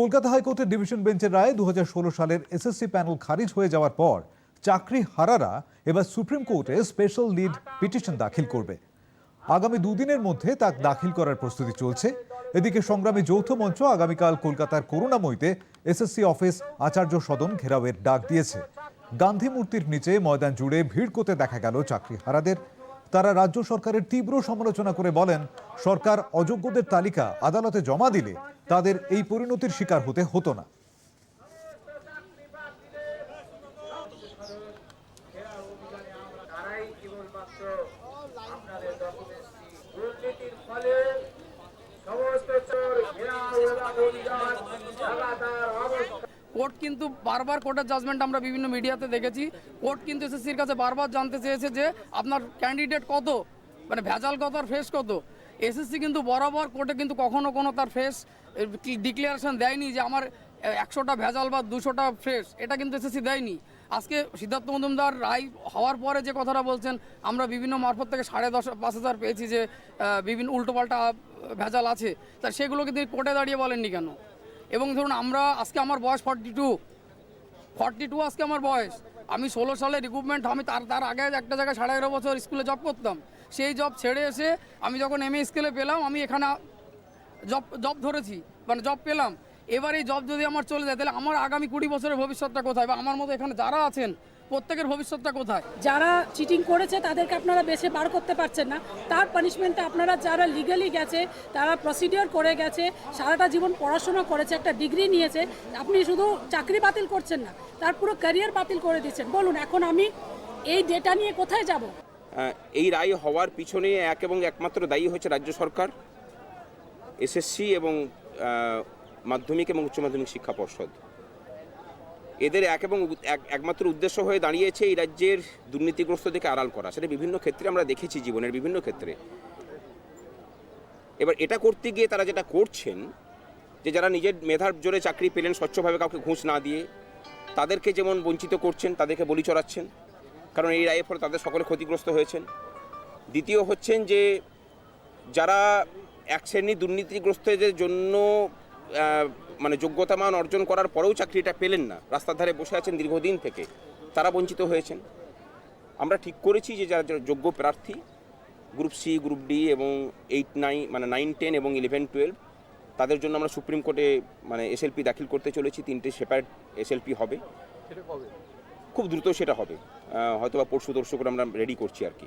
কলকাতা হাইকোর্টের ডিভিশন বেঞ্চের রায় দু সালের এসএসসি প্যানেল খারিজ হয়ে যাওয়ার পর চাকরি হারারা এবার সুপ্রিম কোর্টে স্পেশাল লিড পিটিশন দাখিল করবে। আগামী দুদিনের মধ্যে তা দাখিল করার প্রস্তুতি চলছে। এদিকে সংগ্রামী যৌথ মঞ্চ আগামীকাল কলকাতার করুণাময়ীতে এসএসসি অফিস আচার্য সদন ঘেরাওয়ের ডাক দিয়েছে। গান্ধী মূর্তির নিচে ময়দান জুড়ে ভিড় করতে দেখা গেল চাকরি হারাদের। তারা রাজ্য সরকারের তীব্র সমালোচনা করে বলেন, সরকার অযোগ্যদের তালিকা আদালতে জমা দিলে তাদের এই পরিণতির শিকার হতে হতো না। কোর্ট কিন্তু বারবার কোর্টের জাজমেন্ট আমরা বিভিন্ন মিডিয়াতে দেখেছি। কোর্ট কিন্তু এসএসসির কাছে বারবার জানতে চেয়েছে যে আপনার ক্যান্ডিডেট কত? মানে ভেজাল কত আর ফেস কত? এসএসসি কিন্তু বরাবর কোর্টে কিন্তু কখনো কোনো তার ফেস ডিক্লারেশন দেয়নি যে আমার একশোটা ভেজাল বা দুশোটা ফ্রেশ এটা কিন্তু এসএসসি দেয়নি। আজকে সিদ্ধার্থ মজুমদার রায় হওয়ার পরে যে কথাটা বলছেন, আমরা বিভিন্ন মারফত থেকে সাড়ে দশ, পাঁচ হাজার পেয়েছি যে বিভিন্ন উল্টোপাল্টা ভেজাল আছে। তা সেগুলো কিন্তু কোর্টে দাঁড়িয়ে বলেননি কেন? এবং ধরুন আমরা আজকে আমার বয়স ফর্টি টু ফর্টি টু আজকে আমার বয়স। আমি ষোলো সালে রিক্রুটমেন্ট আমি তার তার আগে একটা জায়গায় সাড়ে এগারো বছর স্কুলে জব করতাম। সেই জব ছেড়ে এসে আমি যখন এম স্কেলে পেলাম, আমি এখানে জব জব ধরেছি মানে জব পেলাম। এবার এই জব যদি আমার চলে যায়, তাহলে আমার আগামী কুড়ি বছরের ভবিষ্যৎটা কোথায়? বা আমার মতো এখানে যারা আছেন প্রত্যেকের ভবিষ্যৎটা কোথায়? যারা চিটিং করেছে তাদেরকে আপনারা বেছে বার করতে পারছেন না। তার পানিশমেন্টটা আপনারা যারা লিগালি গেছে তারা প্রসিডিওর করে গেছে সারাটা জীবন পড়াশোনা করেছে একটা ডিগ্রি নিয়েছে আপনি শুধু চাকরি বাতিল করছেন না তার পুরো ক্যারিয়ার বাতিল করে দিচ্ছেন বলুন এখন আমি এই ডেটা নিয়ে কোথায় যাব? এই রায় হওয়ার পিছনে এক এবং একমাত্র দায়ী হচ্ছে রাজ্য সরকার এসএসসি এবং মাধ্যমিক এবং উচ্চ মাধ্যমিক শিক্ষা পর্ষদ। এদের এক এবং এক- একমাত্র উদ্দেশ্য হয়ে দাঁড়িয়েছে এই রাজ্যের দুর্নীতিগ্রস্ত থেকে আড়াল করা। সেটা বিভিন্ন ক্ষেত্রে আমরা দেখেছি জীবনের বিভিন্ন ক্ষেত্রে। এবার এটা করতে গিয়ে তারা যেটা করছেন, যে যারা নিজের মেধার জোরে চাকরি পেলেন, স্বচ্ছভাবে কাউকে ঘুষ না দিয়ে, তাদেরকে যেমন বঞ্চিত করছেন, তাদেরকে বলি চড়াচ্ছেন। কারণ এই রায়ের ফলে তাদের সকলে ক্ষতিগ্রস্ত হয়েছেন। দ্বিতীয় হচ্ছেন যে, যারা এক শ্রেণি দুর্নীতিগ্রস্তদের জন্য মানে যোগ্যতা মান অর্জন করার পরেও চাকরিটা পেলেন না। রাস্তার ধারে বসে আছেন দীর্ঘদিন থেকে। তারা বঞ্চিত হয়েছেন। আমরা ঠিক করেছি যে যারা যোগ্য প্রার্থী গ্রুপ সি গ্রুপ ডি এবং এইট নাইন মানে নাইন টেন এবং ইলেভেন টুয়েলভ তাদের জন্য আমরা সুপ্রিম কোর্টে মানে এসএলপি দাখিল করতে চলেছি। তিনটে সেপারেট এসএলপি হবে। খুব দ্রুত সেটা হবে। হয়তো বা পরশু দর্শক আমরা রেডি করছি আর কি।